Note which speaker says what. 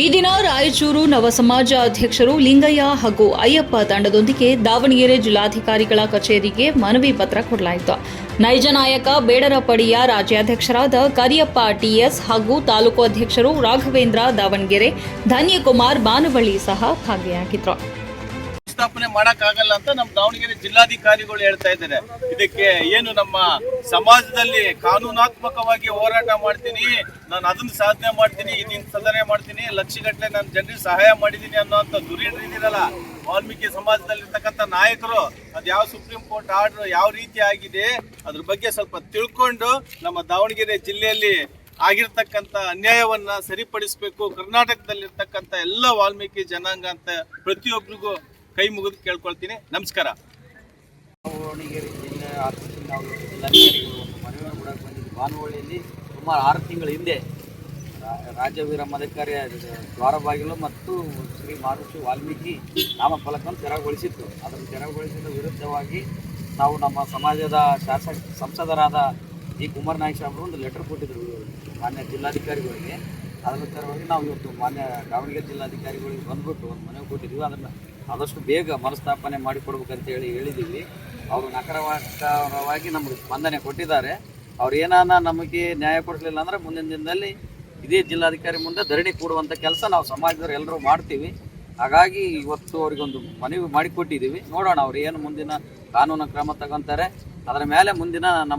Speaker 1: ಈ ದಿನ ರಾಯಚೂರು ನವಸಮಾಜ ಅಧ್ಯಕ್ಷರು ಲಿಂಗಯ್ಯ ಹಾಗೂ ಅಯ್ಯಪ್ಪ ತಂಡದೊಂದಿಗೆ ದಾವಣಗೆರೆ ಜಿಲ್ಲಾಧಿಕಾರಿಗಳ ಕಚೇರಿಗೆ ಮನವಿ ಪತ್ರ ಕೊಡಲಾಯಿತು. ನೈಜ ನಾಯಕ ಬೇಡರಪಡಿಯ ರಾಜ್ಯಾಧ್ಯಕ್ಷರಾದ ಕರಿಯಪ್ಪ ಟಿಎಸ್ ಹಾಗೂ ತಾಲೂಕು ಅಧ್ಯಕ್ಷರು ರಾಘವೇಂದ್ರ ದಾವಣಗೆರೆ, ಧನ್ಯಕುಮಾರ್ ಬಾನವಳ್ಳಿ ಸಹ ಭಾಗಿಯಾಗಿದ್ರು
Speaker 2: ಸ್ಥಾಪನೆ ಮಾಡಕ್ಕಾಗಲ್ಲ ಅಂತ ನಮ್ಮ ದಾವಣಗೆರೆ ಜಿಲ್ಲಾಧಿಕಾರಿಗಳು ಹೇಳ್ತಾ ಇದ್ದಾರೆ. ಇದಕ್ಕೆ ಏನು ನಮ್ಮ ಸಮಾಜದಲ್ಲಿ ಕಾನೂನಾತ್ಮಕವಾಗಿ ಹೋರಾಟ ಮಾಡ್ತೀನಿ, ನಾನು ಅದನ್ನ ಸಾಧನೆ ಮಾಡ್ತೀನಿ ಇದನ್ನ ಸಾಧನೆ ಮಾಡ್ತೀನಿ, ಲಕ್ಷಗಟ್ಟಲೆ ನಾನು ಜನರಿಗೆ ಸಹಾಯ ಮಾಡಿದ್ದೀನಿ ಅನ್ನೋಂಥ ಇದಿರಲ್ಲ ವಾಲ್ಮೀಕಿ ಸಮಾಜದಲ್ಲಿರ್ತಕ್ಕಂಥ ನಾಯಕರು, ಅದು ಯಾವ ಸುಪ್ರೀಂ ಕೋರ್ಟ್ ಆರ್ಡರ್ ಯಾವ ರೀತಿ ಆಗಿದೆ, ಅದ್ರ ಬಗ್ಗೆ ಸ್ವಲ್ಪ ತಿಳ್ಕೊಂಡು ನಮ್ಮ ದಾವಣಗೆರೆ ಜಿಲ್ಲೆಯಲ್ಲಿ ಆಗಿರ್ತಕ್ಕಂಥ ಅನ್ಯಾಯವನ್ನ ಸರಿಪಡಿಸಬೇಕು, ಕರ್ನಾಟಕದಲ್ಲಿರ್ತಕ್ಕಂಥ ಎಲ್ಲ ವಾಲ್ಮೀಕಿ ಜನಾಂಗ ಅಂತ ಪ್ರತಿಯೊಬ್ಬರಿಗೂ ಕೈ ಮುಗಿದು ಕೇಳ್ಕೊಳ್ತೀನಿ. ನಮಸ್ಕಾರ.
Speaker 3: ದಾವಣಗೆರೆ ಜಿಲ್ಲೆ ಕೂಡ ಬಂದಿದ್ದು ಬಾನುವಳಿಯಲ್ಲಿ ಸುಮಾರು ಆರು ತಿಂಗಳ ಹಿಂದೆ ರಾಜವೀರ ರಾಜ್ಯ ದ್ವಾರಬಾಗಿಲು ಮತ್ತು ಶ್ರೀ ಮಹರ್ಷಿ ವಾಲ್ಮೀಕಿ ನಾಮಫಲಕವನ್ನು ತೆರವುಗೊಳಿಸಿತ್ತು. ಅದನ್ನು ತೆರವುಗೊಳಿಸಿದ ವಿರುದ್ಧವಾಗಿ ನಾವು ನಮ್ಮ ಸಮಾಜದ ಶಾಸಕ, ಸಂಸದರಾದ ಜಿ ಕುಮಾರ್ ನಾಯ್ಕ ಸಾಹೇಬರು ಒಂದು ಲೆಟರ್ ಕೊಟ್ಟಿದ್ದರು ಮಾನ್ಯ ಜಿಲ್ಲಾಧಿಕಾರಿಗಳಿಗೆ. ವಿಚಾರವಾಗಿ ನಾವು ಇವತ್ತು ಮಾನ್ಯ ದಾವಣಗೆರೆ ಜಿಲ್ಲಾಧಿಕಾರಿಗಳಿಗೆ ಬಂದ್ಬಿಟ್ಟು ಒಂದು ಮನವಿ ಕೊಟ್ಟಿದ್ದೀವಿ. ಅದನ್ನು ಆದಷ್ಟು ಬೇಗ ಮರುಸ್ಥಾಪನೆ ಮಾಡಿಕೊಡ್ಬೇಕಂತ ಹೇಳಿ ಹೇಳಿದ್ದೀವಿ. ಅವರು ನಕರವಾಗಿ ನಮಗೆ ಸ್ಪಂದನೆ ಕೊಟ್ಟಿದ್ದಾರೆ. ಅವ್ರು ಏನಾನ ನಮಗೆ ನ್ಯಾಯ ಕೊಡಲಿಲ್ಲ ಅಂದ್ರೆ ಮುಂದಿನ ದಿನದಲ್ಲಿ ಇದೇ ಜಿಲ್ಲಾಧಿಕಾರಿ ಮುಂದೆ ಧರಣಿ ಕೂಡುವಂಥ ಕೆಲಸ ನಾವು ಸಮಾಜದವ್ರು ಎಲ್ಲರೂ ಮಾಡ್ತೀವಿ. ಹಾಗಾಗಿ ಇವತ್ತು ಅವರಿಗೊಂದು ಮನವಿ ಮಾಡಿಕೊಟ್ಟಿದ್ದೀವಿ. ನೋಡೋಣ ಅವ್ರು ಏನು ಮುಂದಿನ ಕಾನೂನು ಕ್ರಮ ತಗೊಂತಾರೆ. ಅದರ ಮೇಲೆ ಮುಂದಿನ ನಮ್ಮ